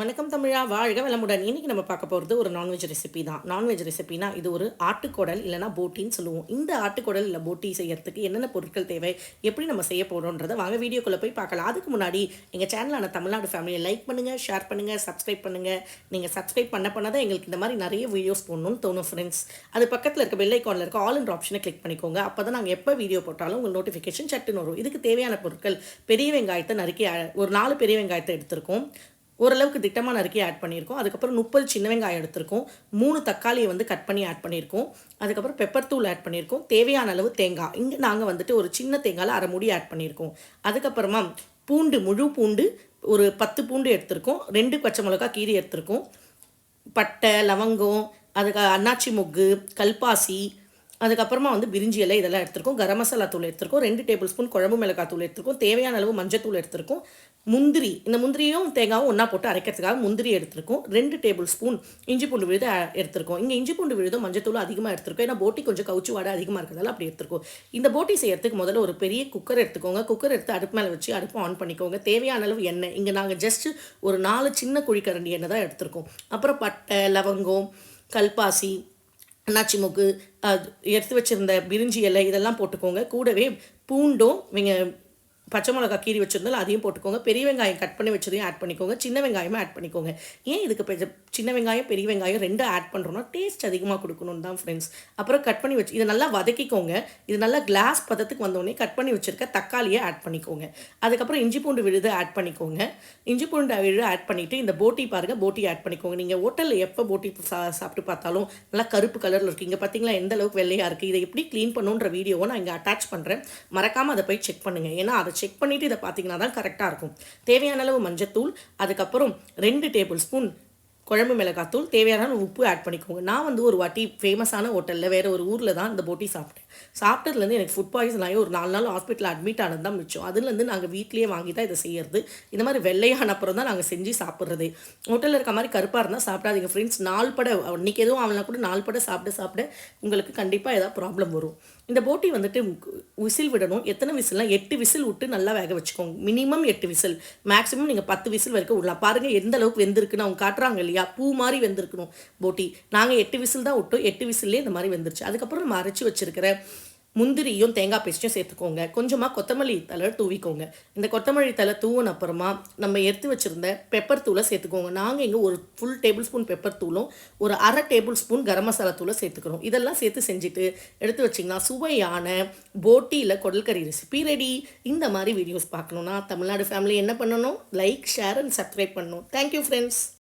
வணக்கம் தமிழா. வாழ்க வளமுடன். இன்னைக்கு நம்ம பார்க்க போகிறது ஒரு நான்வெஜ் ரெசிபி தான். நான்வெஜ் ரெசிபினா இது ஒரு ஆட்டுக்குடல் இல்லைனா போட்டின்னு சொல்லுவோம். இந்த ஆட்டுக்குடல் இல்லை போட்டி செய்யறதுக்கு என்னென்ன பொருட்கள் தேவை எப்படி நம்ம செய்ய போகிறோன்றதை வாங்க வீடியோக்குள்ளே போய் பார்க்கலாம். அதுக்கு முன்னாடி எங்கள் சேனலான தமிழ்நாடு ஃபேமிலியை லைக் பண்ணுங்கள் ஷேர் பண்ணுங்கள் சப்ஸ்கிரைப் பண்ணுங்கள் நீங்கள் சப்ஸ்கிரைப் பண்ண பண்ண தான் எங்களுக்கு இந்த மாதிரி நிறைய வீடியோஸ் போடணும்னு தோணும் ஃப்ரெண்ட்ஸ் அது பக்கத்தில் இருக்க பெல் ஐக்கானில் இருக்க ஆல் இன் ஆப்ஷனை கிளிக் பண்ணிக்கோங்க. அப்போ தான் நாங்கள் எப்போ வீடியோ போட்டாலும் உங்கள் நோட்டிஃபிகேஷன் சட்டுன்னு வரும். இதுக்கு தேவையான பொருட்கள் பெரிய வெங்காயத்தை நறுக்கி ஒரு நாலு பெரிய வெங்காயத்தை எடுத்திருக்கோம். ஓரளவுக்கு திட்டமாக நறுக்கி ஆட் பண்ணியிருக்கோம். அதுக்கப்புறம் முப்பது சின்ன வெங்காயம் எடுத்திருக்கோம். மூணு தக்காளியை வந்து கட் பண்ணி ஆட் பண்ணியிருக்கோம். அதுக்கப்புறம் பெப்பர் தூள் ஆட் பண்ணியிருக்கோம். தேவையான அளவு தேங்காய். இங்கே நாங்கள் வந்துட்டு ஒரு சின்ன தேங்காயில் அரை மூடி ஆட் பண்ணியிருக்கோம். அதுக்கப்புறமா பூண்டு முழு பூண்டு ஒரு பத்து பூண்டு எடுத்திருக்கோம். ரெண்டு பச்சை மிளகா கீரி எடுத்திருக்கோம். பட்டை லவங்கம் அதுக்கு அன்னாச்சி மொக்கு கல்பாசி அதுக்கப்புறமா வந்து பிரிஞ்சி இலை இதெல்லாம் எடுத்திருக்கோம். கரம் மசாலா தூள் எடுத்திருக்கோம். ரெண்டு டேபிள் ஸ்பூன் குழம்பு மிளகாய் தூள் எடுத்திருக்கோம். தேவையான அளவு மஞ்சத்தூள் எடுத்திருக்கோம். முந்திரி இந்த முந்திரியும் தேங்காயும் ஒன்றா போட்டு அரைக்கிறதுக்காக முந்திரி எடுத்திருக்கோம். ரெண்டு டேபிள் ஸ்பூன் இஞ்சி பூண்டு விழுது எடுத்திருக்கோம். இங்கே இஞ்சி பூண்டு விழுதும் மஞ்சத்தூள் அதிகமாக எடுத்திருக்கோம். ஏன்னா போட்டி கொஞ்சம் கவுச்சு வாடை அதிகமாக இருக்கிறதால அப்படி எடுத்திருக்கோம். இந்த போட்டி செய்யறதுக்கு முதல்ல ஒரு பெரிய குக்கர் எடுத்துக்கோங்க. குக்கர் எடுத்து அடுப்பு மேலே வச்சு அடுப்பு ஆன் பண்ணிக்கோங்க. தேவையான அளவு எண்ணெய். இங்கே நாங்கள் ஜஸ்ட் ஒரு நாலு சின்ன குழிக்கரண்டி எண்ணெய் தான் எடுத்திருக்கோம். அப்புறம் பட்டை லவங்கம் கல்பாசி அண்ணாச்சி மூக்கு அது எடுத்து வச்சிருந்த பிரிஞ்சி இலை இதெல்லாம் போட்டுக்கோங்க. கூடவே பூண்டும் நீங்கள் பச்சை மிளகா கீறி வச்சிருந்தாலும் அதையும் போட்டுக்கோங்க. பெரிய வெங்காயம் கட் பண்ணி வச்சதையும் ஆட் பண்ணிக்கோங்க. சின்ன வெங்காயமும் ஆட் பண்ணிக்கோங்க. ஏன் இதுக்கு சின்ன வெங்காயம் பெரிய வெங்காயம் ரெண்டும் ஆட் பண்ணுறோம்னா டேஸ்ட் அதிகமாக கொடுக்கணும் தான் ஃப்ரெண்ட்ஸ் அப்புறம் கட் பண்ணி வச்சு இதை நல்லா வதக்கிக்கோங்க. இது நல்லா கிளாஸ் பதத்துக்கு வந்தோடனே கட் பண்ணி வச்சிருக்க தக்காளியை ஆட் பண்ணிக்கோங்க. அதுக்கப்புறம் இஞ்சி பூண்டு விழுது ஆட் பண்ணிக்கோங்க. இஞ்சி பூண்டு விழுது ஆட் பண்ணிவிட்டு இந்த போட்டி பாருங்கள் போட்டி ஆட் பண்ணிக்கோங்க. நீங்கள் ஹோட்டலில் எப்போ போட்டி சா சாப்பிட்டு பார்த்தாலும் நல்லா கருப்பு கலரில் இருக்குது இங்கே பார்த்தீங்களா எந்த அளவுக்கு வெள்ளையாக இருக்குது இதை எப்படி க்ளீன் பண்ணுன்ற வீடியோவை நான் இங்கே அட்டாச் பண்ணுறேன் மறக்காமல் அதை போய் செக் பண்ணுங்கள் ஏன்னா அதை செக் பண்ணிவிட்டு இதை பார்த்தீங்கன்னா தான் கரெக்டாக இருக்கும். தேவையான அளவு மஞ்சத்தூள் அதுக்கப்புறம் ரெண்டு டேபிள் ஸ்பூன் குழம்பு மிளகாத்தூள் தேவையான உப்பு ஆட் பண்ணிக்கோங்க. நான் வந்து ஒரு வாட்டி ஃபேமஸான ஹோட்டலில் வேறு ஒரு ஊரில் தான் இந்த போட்டி சாப்பிட்டேன். சாப்பிட்டதுலேருந்து எனக்கு ஃபுட் பாய்சன் ஆகி ஒரு நாலு நாள் ஹாஸ்பிட்டலில் அட்மிட் ஆனது தான் மிச்சம். அதுலேருந்து நாங்கள் வீட்லேயே வாங்கி தான் இதை செய்யறது. இந்த மாதிரி வெள்ளையான அப்புறம் தான் நாங்கள் செஞ்சு சாப்பிட்றது. ஹோட்டலில் இருக்க மாதிரி கருப்பாக இருந்தால் சாப்பிடாதீங்க. ஃப்ரெண்ட்ஸ் நாள் பட அன்றைக்கி எதுவும் அவனா கூட நாள் பட சாப்பிட சாப்பிட உங்களுக்கு கண்டிப்பாக ஏதாவது ப்ராப்ளம் வரும். இந்த போட்டி வந்துட்டு விசில் விடணும். எத்தனை விசில்னால் எட்டு விசில் விட்டு நல்லா வேக வச்சுக்கோங்க. மினிமம் எட்டு விசில். மேக்ஸிமம் நீங்கள் பத்து விசில் வரைக்கும் விடலாம். பாருங்கள் எந்த அளவுக்கு வெந்திருக்குன்னு அவங்க காட்டுறாங்க இல்லையா? பூ மாதிரி வெந்திருக்கணும். போட்டி. நாங்கள் எட்டு விசில் தான் விட்டோம் எட்டு விசில்லே இந்த மாதிரி வெந்துருச்சு. அதுக்கப்புறம் நம்ம அரைச்சி வச்சிருக்கிற முந்திரியும் தேங்காய் பேஸ்ட்டையும் சேர்த்துக்கோங்க. கொஞ்சமாக கொத்தமல்லி தழை தூவிக்கோங்க. இந்த கொத்தமல்லி தழை தூவின அப்புறமா நம்ம எடுத்து வச்சுருந்த பெப்பர் தூளை சேர்த்துக்கோங்க. நாங்கள் இங்கே ஒரு ஃபுல் டேபிள் ஸ்பூன் பெப்பர் தூளும் ஒரு அரை டேபிள் ஸ்பூன் கரம் மசாலா தூளை சேர்த்துக்கிறோம். இதெல்லாம் சேர்த்து செஞ்சுட்டு எடுத்து வச்சிங்கன்னா சுவையான போட்டியில் குடல்கறி ரெசிபி ரெடி இந்த மாதிரி வீடியோஸ் பார்க்கணுன்னா தமிழ்நாடு ஃபேமிலி என்ன பண்ணணும்? லைக் ஷேர் அண்ட் சப்ஸ்கிரைப் பண்ணணும். Thank you friends